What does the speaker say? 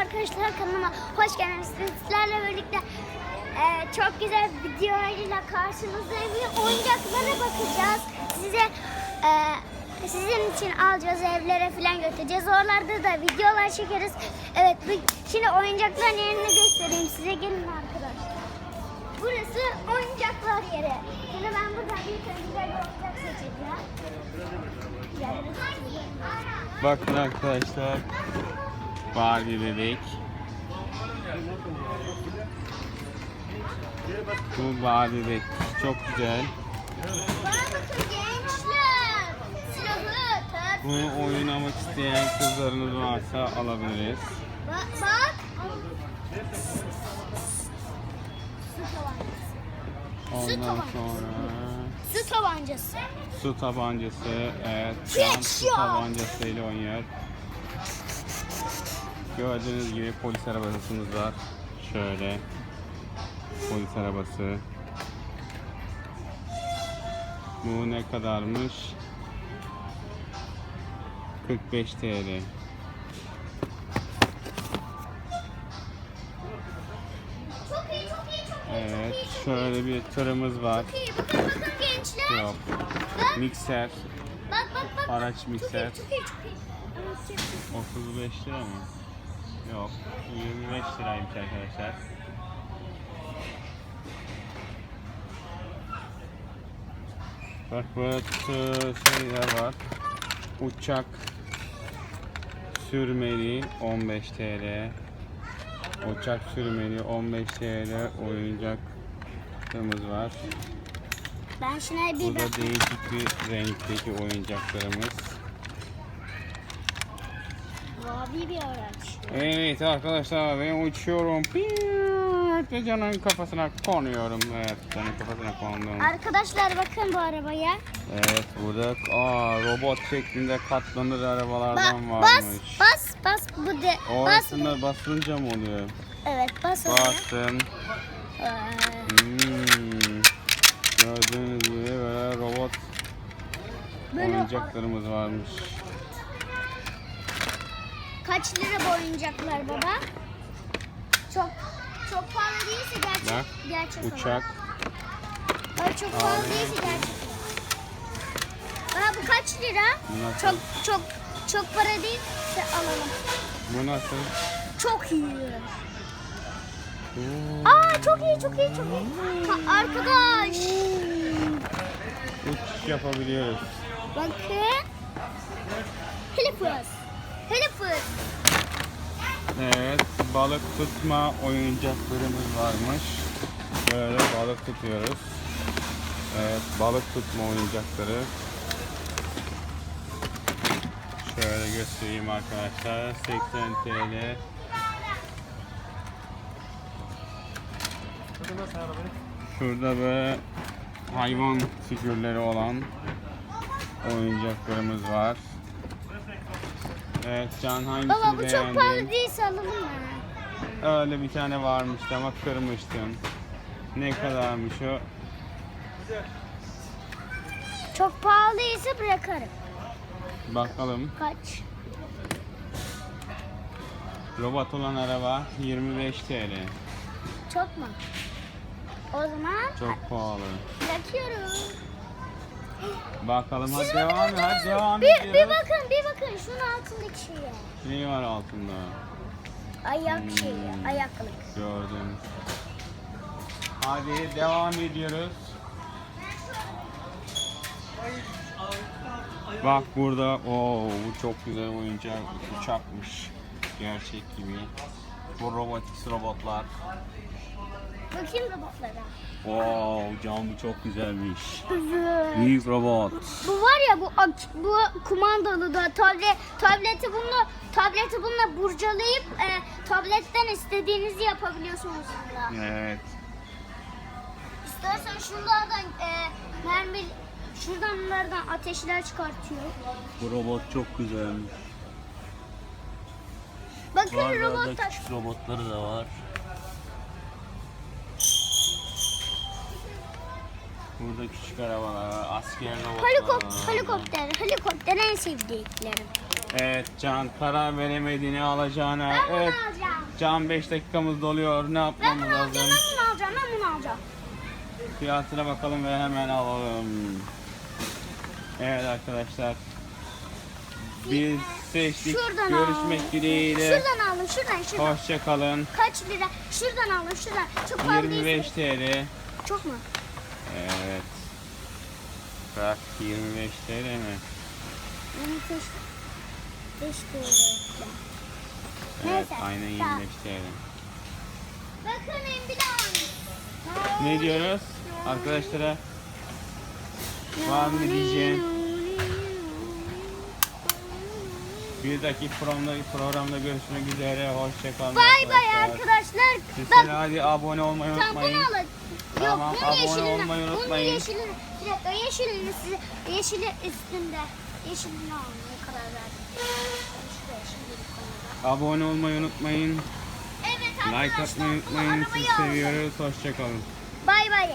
arkadaşlar kanalıma hoş geldiniz. Sizlerle birlikte e, çok güzel videolarıyla karşınızdayım. Oyuncaklara bakacağız. Size e, sizin için alacağız evlere falan götüreceğiz. Oralarda da videolar çekeriz. Evet bu- şimdi oyuncakların yerini göstereyim size. Gelin arkadaşlar. Burası oyuncaklar yeri. Şimdi ben buradan bir tane güzel oyuncak seçeceğim. Bakın arkadaşlar. Barbie bebek. Bu Barbie bebek çok güzel. Bunu oynamak isteyen kızlarınız varsa alabiliriz. Bak, bak. Su tabancası. Ondan sonra Su tabancası. su tabancası. Evet. Can su Friction. tabancası ile oynuyor. Gördüğünüz gibi polis arabasımız var. Şöyle. Polis arabası. Bu ne kadarmış? 45 TL. Evet, şöyle bir tırımız var. Çok iyi. Bakın bakın gençler. Yok. Bak, Mikser, bak, bak, bak. araç mikser. çok iyi, çok iyi. Çok iyi. 35 lira mı? Yok, 25 liraymış arkadaşlar. Bak burada şeyler var. Uçak sürmeli 15 TL. Uçak sürmeli 15 TL oyuncaklarımız var. Ben şuna bir Burada değişik bir renkteki oyuncaklarımız. Mavi bir araç. Evet arkadaşlar ben uçuyorum. Ve canın kafasına konuyorum. Evet canın kafasına kondum. Arkadaşlar bakın bu arabaya. Evet burada aa, robot şeklinde katlanır arabalardan Ba- bas, varmış. bas, bas. Bu de. Bas. Orasında basınca mı oluyor? Evet, bas oraya. Bastım. Ee, Hmm. Gördüğünüz gibi böyle robot Böyle oyuncaklarımız varmış. Kaç lira bu oyuncaklar baba? Çok çok pahalı değilse gerçek Bak, gerçek Uçak. Bak çok pahalı değilse gerçek. Baba bu kaç lira? Bu nasıl? Çok çok çok para değilse alalım. Bu nasıl? Çok iyi. Oo. Aa çok iyi çok iyi çok iyi. Ha, arkadaş. Uçuş yapabiliyoruz. Bakın. Helifus. Helifus. Evet, balık tutma oyuncaklarımız varmış. Böyle balık tutuyoruz. Evet, balık tutma oyuncakları. Şöyle göstereyim arkadaşlar. 80 TL. Şurada böyle hayvan figürleri olan oyuncaklarımız var. Evet, Can hangisini Baba bu çok beğendin? pahalı değilse alalım mı? Öyle bir tane varmıştı ama kırmıştım. Ne kadarmış o? Çok pahalıysa bırakarım. Bakalım. Kaç? Robot olan araba 25 TL. Çok mu? O zaman Çok pahalı. bırakıyorum. Bakalım hadi Siz devam et. Hadi devam bir, bir ediyoruz. bakın, bir bakın şunun altındaki şeye. Ne var altında? Ayak Hmm. şeyi, ayaklık. Gördüm. Hadi devam ediyoruz. Bak burada o bu çok güzel oyuncak uçakmış. Gerçek gibi. Bu robotik robotlar. Bakayım robotlara. Wow, can bu çok güzelmiş. Evet. Büyük robot. Bu var ya bu bu kumandalı da tablet tableti bununla tableti bununla burcalayıp e, tabletten istediğinizi yapabiliyorsunuz bunda. Evet. İstersen şunlardan e, mermi şuradan bunlardan ateşler çıkartıyor. Bu robot çok güzelmiş. Bakın Var robot arada da- küçük robotları da var. Burada küçük arabalar asker robotlar Helikopter, helikopter, helikopter en sevdiklerim. Evet Can karar veremedi ne alacağına. Ben bunu Evet alacağım. Can 5 dakikamız doluyor. Ne Ben yapmamız bunu alacağım, lazım? ben bunu alacağım, ben bunu alacağım. Fiyatına bakalım ve hemen alalım. Evet arkadaşlar. Biz seçtik. Şuradan Görüşmek al. dileğiyle. Şuradan alın, şuradan, şuradan. Hoşçakalın. Kaç lira? Şuradan alın, şuradan. Çok 25 değil. TL. Çok mu? Evet. Bak 25 TL mi? Benim beş, beş TL. Evet aynen tamam. 25 TL. Bakın ambulans. Ne diyoruz arkadaşlara? Var mı diyeceğin? Bir dahaki programda, programda görüşmek üzere. Hoşçakalın. Bay bay arkadaşlar. Sizler Bak, hadi abone olmayı sen bunu unutmayın. alın. Tamam, Yok, bunun abone yeşilini, olmayı Bunun unutmayın. yeşilini, bir dakika yeşilini size, yeşili üstünde. Yeşilini almaya karar verdim. Şuraya, şimdi bir konuda. Abone olmayı unutmayın. Evet Like arkadaşlar. atmayı bunu unutmayın. Sizi seviyoruz. Hoşçakalın. Bay bay.